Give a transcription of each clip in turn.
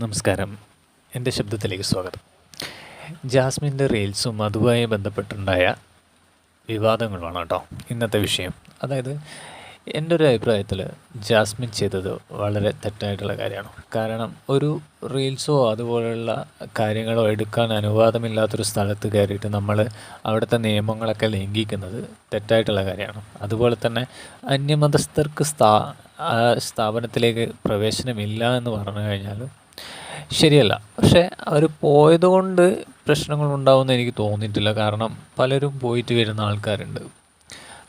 നമസ്കാരം. എന്റെ ശബ്ദത്തിലേക്ക് സ്വാഗതം. ജാസ്മിന്റെ റീൽസും അതുമായി ബന്ധപ്പെട്ടുണ്ടായ വിവാദങ്ങളുമാണ് കേട്ടോ ഇന്നത്തെ വിഷയം. അതായത് എന്റെ ഒരു അഭിപ്രായത്തിൽ ജാസ്മിൻ ചെയ്തത് വളരെ തെറ്റായിട്ടുള്ള കാര്യമാണ്. കാരണം ഒരു റീൽസോ അതുപോലെയുള്ള കാര്യങ്ങളോ എടുക്കാൻ അനുവാദമില്ലാത്തൊരു സ്ഥലത്ത് കയറിയിട്ട് നമ്മൾ അവിടുത്തെ നിയമങ്ങളൊക്കെ ലംഘിക്കുന്നത് തെറ്റായിട്ടുള്ള കാര്യമാണ്. അതുപോലെ തന്നെ അന്യമതസ്ഥർക്ക് സ്ഥാ സ്ഥാപനത്തിലേക്ക് പ്രവേശനമില്ല എന്ന് പറഞ്ഞു കഴിഞ്ഞാൽ ശരിയല്ല. പക്ഷേ അവർ പോയതുകൊണ്ട് പ്രശ്നങ്ങളുണ്ടാവുമെന്ന് എനിക്ക് തോന്നിയിട്ടില്ല. കാരണം പലരും പോയിട്ട് വരുന്ന ആൾക്കാരുണ്ട്.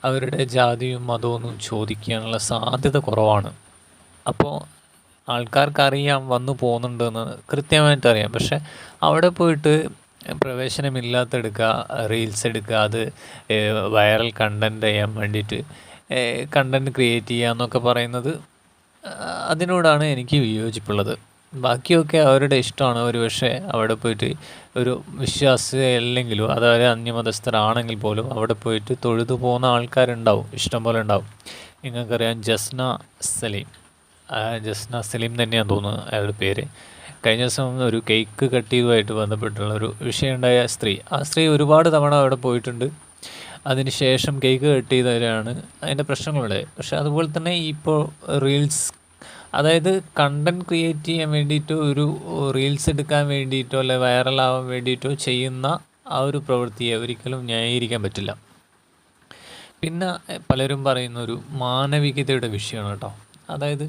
അവരുടെ ജാതിയും മതമൊന്നും ചോദിക്കാനുള്ള സാധ്യത കുറവാണ്. അപ്പോൾ ആൾക്കാർക്കറിയാം വന്നു പോകുന്നുണ്ടെന്ന് കൃത്യമായിട്ട് അറിയാം പക്ഷേ അവിടെ പോയിട്ട് പ്രവേശനമില്ലാത്തെടുക്കുക റീൽസ് എടുക്കുക അത് വൈറൽ കണ്ടന്റ് ചെയ്യാൻ വേണ്ടിയിട്ട് കണ്ടന്റ് ക്രിയേറ്റ് ചെയ്യുക എന്നൊക്കെ പറയുന്നത് അതിനോടാണ് എനിക്ക് വിയോജിപ്പുള്ളത്. ബാക്കിയൊക്കെ അവരുടെ ഇഷ്ടമാണ്. ഒരു പക്ഷേ അവിടെ പോയിട്ട് ഒരു വിശ്വാസിയല്ലെങ്കിലും അതായത് അന്യമതസ്ഥരാണെങ്കിൽ പോലും അവിടെ പോയിട്ട് തൊഴുതു പോകുന്ന ആൾക്കാരുണ്ടാവും. ഇഷ്ടം പോലെ ഉണ്ടാവും. നിങ്ങൾക്കറിയാം ജസ്ന സലീം. ജസ്ന സലീം തന്നെയാണ് തോന്നുന്നത് അയാളുടെ പേര്. കഴിഞ്ഞ ദിവസം ഒരു കേക്ക് കട്ട് ചെയ്തുമായിട്ട് ബന്ധപ്പെട്ടുള്ള ഒരു വിഷയമുണ്ടായ സ്ത്രീ. ആ സ്ത്രീ ഒരുപാട് തവണ അവിടെ പോയിട്ടുണ്ട്. അതിന് ശേഷം കേക്ക് കട്ട് ചെയ്തവരാണ്. അതിന്റെ പ്രശ്നങ്ങളുണ്ടായത് പക്ഷേ അതുപോലെ തന്നെ ഇപ്പോൾ റീൽസ് അതായത് കണ്ടന്റ് ക്രിയേറ്റ് ചെയ്യാൻ വേണ്ടിയിട്ടോ ഒരു റീൽസ് എടുക്കാൻ വേണ്ടിയിട്ടോ അല്ലെ വൈറലാവാൻ വേണ്ടിയിട്ടോ ചെയ്യുന്ന ആ ഒരു പ്രവൃത്തിയെ ഒരിക്കലും ന്യായീകരിക്കാൻ പറ്റില്ല. പിന്നെ പലരും പറയുന്ന ഒരു മാനവികതയുടെ വിഷയമാണ് കേട്ടോ. അതായത്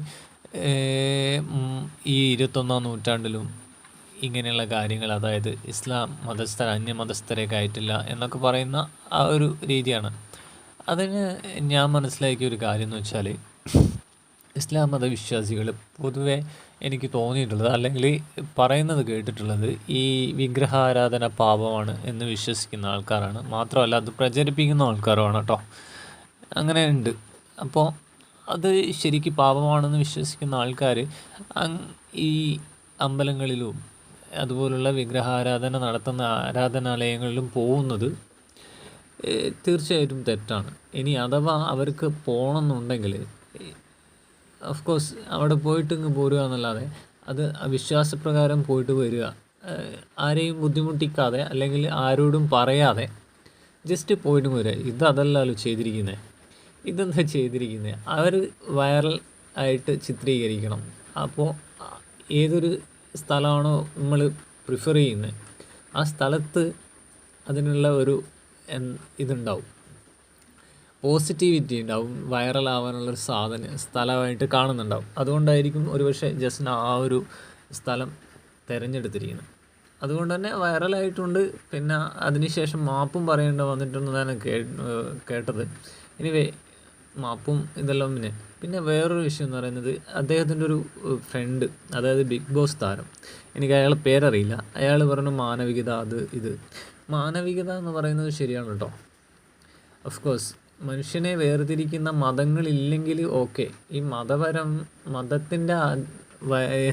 ഈ ഇരുപത്തൊന്നാം നൂറ്റാണ്ടിലും ഇങ്ങനെയുള്ള കാര്യങ്ങൾ അതായത് ഇസ്ലാം മതസ്ഥർ അന്യമതസ്ഥരെ കയറ്റില്ല എന്നൊക്കെ പറയുന്ന ആ ഒരു രീതിയാണ്. അതിന് ഞാൻ മനസ്സിലാക്കിയ ഒരു കാര്യം എന്ന് വെച്ചാൽ ഇസ്ലാം മതവിശ്വാസികൾ പൊതുവെ എനിക്ക് തോന്നിയിട്ടുള്ളത് അല്ലെങ്കിൽ പറയുന്നത് കേട്ടിട്ടുള്ളത് ഈ വിഗ്രഹാരാധന പാപമാണ് എന്ന് വിശ്വസിക്കുന്ന ആൾക്കാരാണ്. മാത്രമല്ല അത് പ്രചരിപ്പിക്കുന്ന ആൾക്കാരുമാണ് കേട്ടോ. അങ്ങനെ ഉണ്ട്. അപ്പോൾ അത് ശരിക്കും പാപമാണെന്ന് വിശ്വസിക്കുന്ന ആൾക്കാർ ഈ അമ്പലങ്ങളിലും അതുപോലുള്ള വിഗ്രഹാരാധന നടത്തുന്ന ആരാധനാലയങ്ങളിലും പോകുന്നത് തീർച്ചയായിട്ടും തെറ്റാണ്. ഇനി അഥവാ അവർക്ക് പോകണമെന്നുണ്ടെങ്കിൽ ഓഫ് കോഴ്സ് അവിടെ പോയിട്ട് ഇങ്ങ് പോരുക എന്നല്ലാതെ അത് വിശ്വാസപ്രകാരം പോയിട്ട് വരിക. ആരെയും ബുദ്ധിമുട്ടിക്കാതെ അല്ലെങ്കിൽ ആരോടും പറയാതെ ജസ്റ്റ് പോയിട്ട് വരിക. ഇത് അതല്ലല്ലോ ചെയ്തിരിക്കുന്നത് ഇതെന്താ ചെയ്തിരിക്കുന്നത് അവർ വൈറൽ ആയിട്ട് ചിത്രീകരിക്കണം. അപ്പോൾ ഏതൊരു സ്ഥലമാണോ നമ്മൾ പ്രിഫർ ചെയ്യുന്നത് ആ സ്ഥലത്ത് അതിനുള്ള ഒരു ഇതുണ്ടാവും. പോസിറ്റിവിറ്റി ഉണ്ടാവും വൈറലാവാനുള്ളൊരു സാധന സ്ഥലമായിട്ട് കാണുന്നുണ്ടാവും. അതുകൊണ്ടായിരിക്കും ഒരുപക്ഷെ ജസ്റ്റിന് ആ ഒരു സ്ഥലം തിരഞ്ഞെടുത്തിരിക്കുന്നത്. അതുകൊണ്ട് തന്നെ വൈറലായിട്ടുണ്ട്. പിന്നെ അതിനുശേഷം മാപ്പും പറയേണ്ട വന്നിട്ടുണ്ടെന്നാണ് കേ കേട്ടത്. എനിവേ മാപ്പും ഇതെല്ലാം പിന്നെ പിന്നെ വേറൊരു വിഷയം എന്ന് പറയുന്നത് അദ്ദേഹത്തിന്റെ ഒരു ഫ്രണ്ട് അതായത് ബിഗ് ബോസ് താരം. എനിക്ക് അയാളെ പേരറിയില്ല. അയാൾ പറഞ്ഞു മാനവികത അത് ഇത്. മാനവികത എന്ന് പറയുന്നത് ശരിയാണ് കേട്ടോ. ഓഫ് കോഴ്സ് മനുഷ്യനെ വേർതിരിക്കുന്ന മതങ്ങളില്ലെങ്കിൽ ഓക്കെ. ഈ മതപരം മതത്തിന്റെ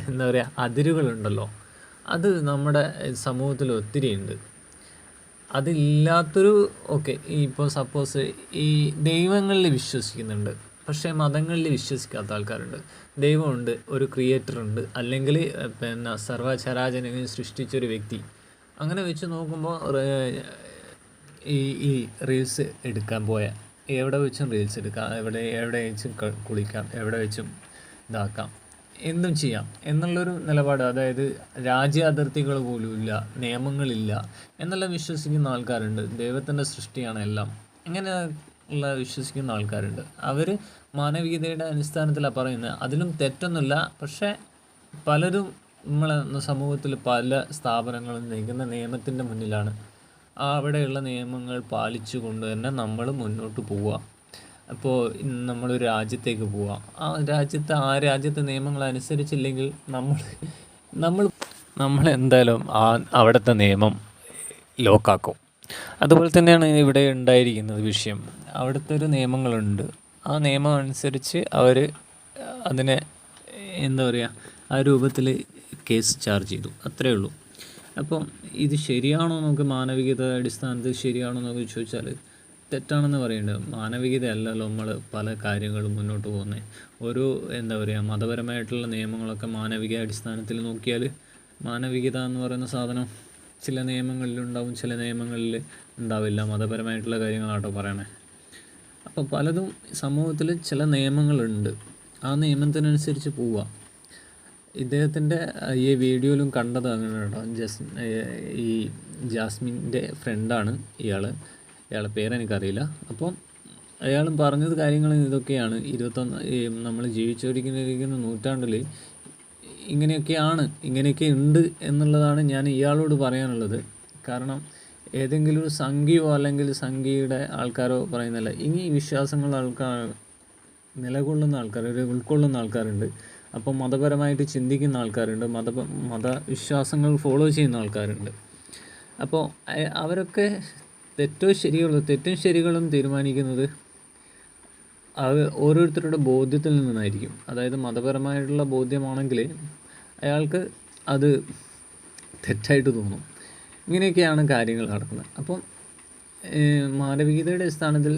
എന്താ പറയുക അതിരുകളുണ്ടല്ലോ. അത് നമ്മുടെ സമൂഹത്തിൽ ഒത്തിരി ഉണ്ട് അതില്ലാത്തൊരു ഓക്കെ ഇപ്പോൾ സപ്പോസ് ഈ ദൈവങ്ങളിൽ വിശ്വസിക്കുന്നുണ്ട്. പക്ഷേ മതങ്ങളിൽ വിശ്വസിക്കാത്ത ആൾക്കാരുണ്ട്. ദൈവമുണ്ട് ഒരു ക്രിയേറ്റർ ഉണ്ട് അല്ലെങ്കിൽ പിന്നെ സർവചരാചരനെ സൃഷ്ടിച്ചൊരു വ്യക്തി. അങ്ങനെ വെച്ച് നോക്കുമ്പോൾ ഈ ഈ റീൽസ് എടുക്കാൻ പോയ എവിടെ വെച്ചും റീൽസ് എടുക്കാം എവിടെ എവിടെ വെച്ചും കുളിക്കാം എവിടെ വെച്ചും ഇതാക്കാം എന്തും ചെയ്യാം എന്നുള്ളൊരു നിലപാട്. അതായത് രാജ്യ അതിർത്തികൾ പോലും ഇല്ല നിയമങ്ങളില്ല എന്നെല്ലാം വിശ്വസിക്കുന്ന ആൾക്കാരുണ്ട്. ദൈവത്തിന്റെ സൃഷ്ടിയാണ് എല്ലാം. ഇങ്ങനെ ഉള്ള വിശ്വസിക്കുന്ന ആൾക്കാരുണ്ട്. അവർ മാനവികതയുടെ അടിസ്ഥാനത്തിലാണ് പറയുന്നത് അതിലും തെറ്റൊന്നുമില്ല. പക്ഷേ പലരും നമ്മളെ സമൂഹത്തിൽ പല സ്ഥാപനങ്ങളും നീക്കുന്ന നിയമത്തിന്റെ മുന്നിലാണ്. അവിടെയുള്ള നിയമങ്ങൾ പാലിച്ചു കൊണ്ട് തന്നെ നമ്മൾ മുന്നോട്ട് പോവുക. അപ്പോൾ നമ്മളൊരു രാജ്യത്തേക്ക് പോവുക. ആ രാജ്യത്തെ ആ രാജ്യത്തെ നിയമങ്ങൾ അനുസരിച്ചില്ലെങ്കിൽ നമ്മൾ നമ്മൾ നമ്മൾ എന്തായാലും ആ അവിടുത്തെ നിയമം ലോക്കാക്കും. അതുപോലെ തന്നെയാണ് ഇവിടെ ഉണ്ടായിരിക്കുന്നത് വിഷയം. അവിടുത്തെ ഒരു നിയമങ്ങളുണ്ട്. ആ നിയമം അനുസരിച്ച് അവർ അതിനെ എന്താ പറയുക ആ രൂപത്തിൽ കേസ് ചാർജ് ചെയ്തു. അത്രയേ ഉള്ളൂ. അപ്പം ഇത് ശരിയാണോ നമുക്ക് മാനവികത അടിസ്ഥാനത്തിൽ ശരിയാണോ എന്നൊക്കെ ചോദിച്ചാൽ തെറ്റാണെന്ന് പറയുന്നുണ്ട് മാനവികതയല്ലല്ലോ നമ്മൾ പല കാര്യങ്ങളും മുന്നോട്ട് പോകുന്നത് ഒരു എന്താ പറയുക മതപരമായിട്ടുള്ള നിയമങ്ങളൊക്കെ മാനവിക അടിസ്ഥാനത്തിൽ നോക്കിയാൽ മാനവികത എന്ന് പറയുന്ന സാധനം ചില നിയമങ്ങളിലുണ്ടാവും ചില നിയമങ്ങളിൽ ഉണ്ടാവില്ല. മതപരമായിട്ടുള്ള കാര്യങ്ങളാട്ടോ പറയണേ. അപ്പോൾ പലതും സമൂഹത്തിൽ ചില നിയമങ്ങളുണ്ട്. ആ നിയമത്തിനനുസരിച്ച് പോവുക. ഇദ്ദേഹത്തിന്റെ ഈ വീഡിയോയിലും കണ്ടത് അങ്ങനെ കേട്ടോ ജസ് ഈ ജാസ്മിന്റെ ഫ്രണ്ടാണ് ഇയാൾ ഇയാളെ പേരെനിക്കറിയില്ല. അപ്പം അയാൾ പറഞ്ഞത് കാര്യങ്ങൾ ഇതൊക്കെയാണ്. ഇരുപത്തൊന്ന് നമ്മൾ ജീവിച്ചുകൊണ്ടിരിക്കുന്ന നൂറ്റാണ്ടിൽ ഇങ്ങനെയൊക്കെയാണ് ഇങ്ങനെയൊക്കെ ഉണ്ട് എന്നുള്ളതാണ് ഞാൻ ഇയാളോട് പറയാനുള്ളത്. കാരണം ഏതെങ്കിലും ഒരു സംഘിയോ അല്ലെങ്കിൽ സംഘിയുടെ ആൾക്കാരോ പറയുന്നില്ല ഇനി വിശ്വാസങ്ങൾ ആൾക്കാർ നിലകൊള്ളുന്ന ആൾക്കാർ ഒരു ഉൾക്കൊള്ളുന്ന ആൾക്കാരുണ്ട്. അപ്പോൾ മതപരമായിട്ട് ചിന്തിക്കുന്ന ആൾക്കാരുണ്ട് മത മതവിശ്വാസങ്ങൾ ഫോളോ ചെയ്യുന്ന ആൾക്കാരുണ്ട്. അപ്പോൾ അവരൊക്കെ തെറ്റോ ശരികളോ തെറ്റും ശരികളും തീരുമാനിക്കുന്നത് അത് ഓരോരുത്തരുടെ ബോധ്യത്തിൽ നിന്നായിരിക്കും. അതായത് മതപരമായിട്ടുള്ള ബോധ്യമാണെങ്കിൽ അയാൾക്ക് അത് തെറ്റായിട്ട് തോന്നും. ഇങ്ങനെയൊക്കെയാണ് കാര്യങ്ങൾ നടക്കുന്നത്. അപ്പം മാനവികതയുടെ അടിസ്ഥാനത്തിൽ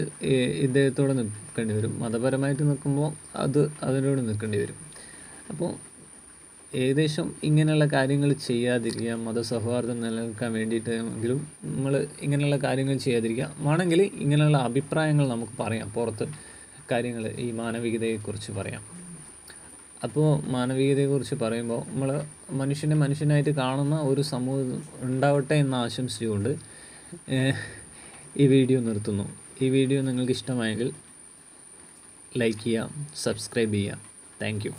ഇദ്ദേഹത്തോടെ നിൽക്കേണ്ടി വരും. മതപരമായിട്ട് നിൽക്കുമ്പോൾ അത് അതിനോട് നിൽക്കേണ്ടി വരും. അപ്പോൾ ഏകദേശം ഇങ്ങനെയുള്ള കാര്യങ്ങൾ ചെയ്യാതിരിക്കുക മതസൗഹാർദ്ദം നിലനിൽക്കാൻ വേണ്ടിയിട്ടെങ്കിലും നമ്മൾ ഇങ്ങനെയുള്ള കാര്യങ്ങൾ ചെയ്യാതിരിക്കുക. വേണമെങ്കിൽ ഇങ്ങനെയുള്ള അഭിപ്രായങ്ങൾ നമുക്ക് പറയാം. പുറത്ത് കാര്യങ്ങൾ ഈ മാനവികതയെക്കുറിച്ച് പറയാം. അപ്പോൾ മാനവികതയെക്കുറിച്ച് പറയുമ്പോൾ നമ്മൾ മനുഷ്യനെ മനുഷ്യനായിട്ട് കാണുന്ന ഒരു സമൂഹം ഉണ്ടാവട്ടെ എന്ന് ആശംസിച്ചുകൊണ്ട് ഈ വീഡിയോ നിർത്തുന്നു. ഈ വീഡിയോ നിങ്ങൾക്ക് ഇഷ്ടമായെങ്കിൽ ലൈക്ക് ചെയ്യാം സബ്സ്ക്രൈബ് ചെയ്യാം താങ്ക്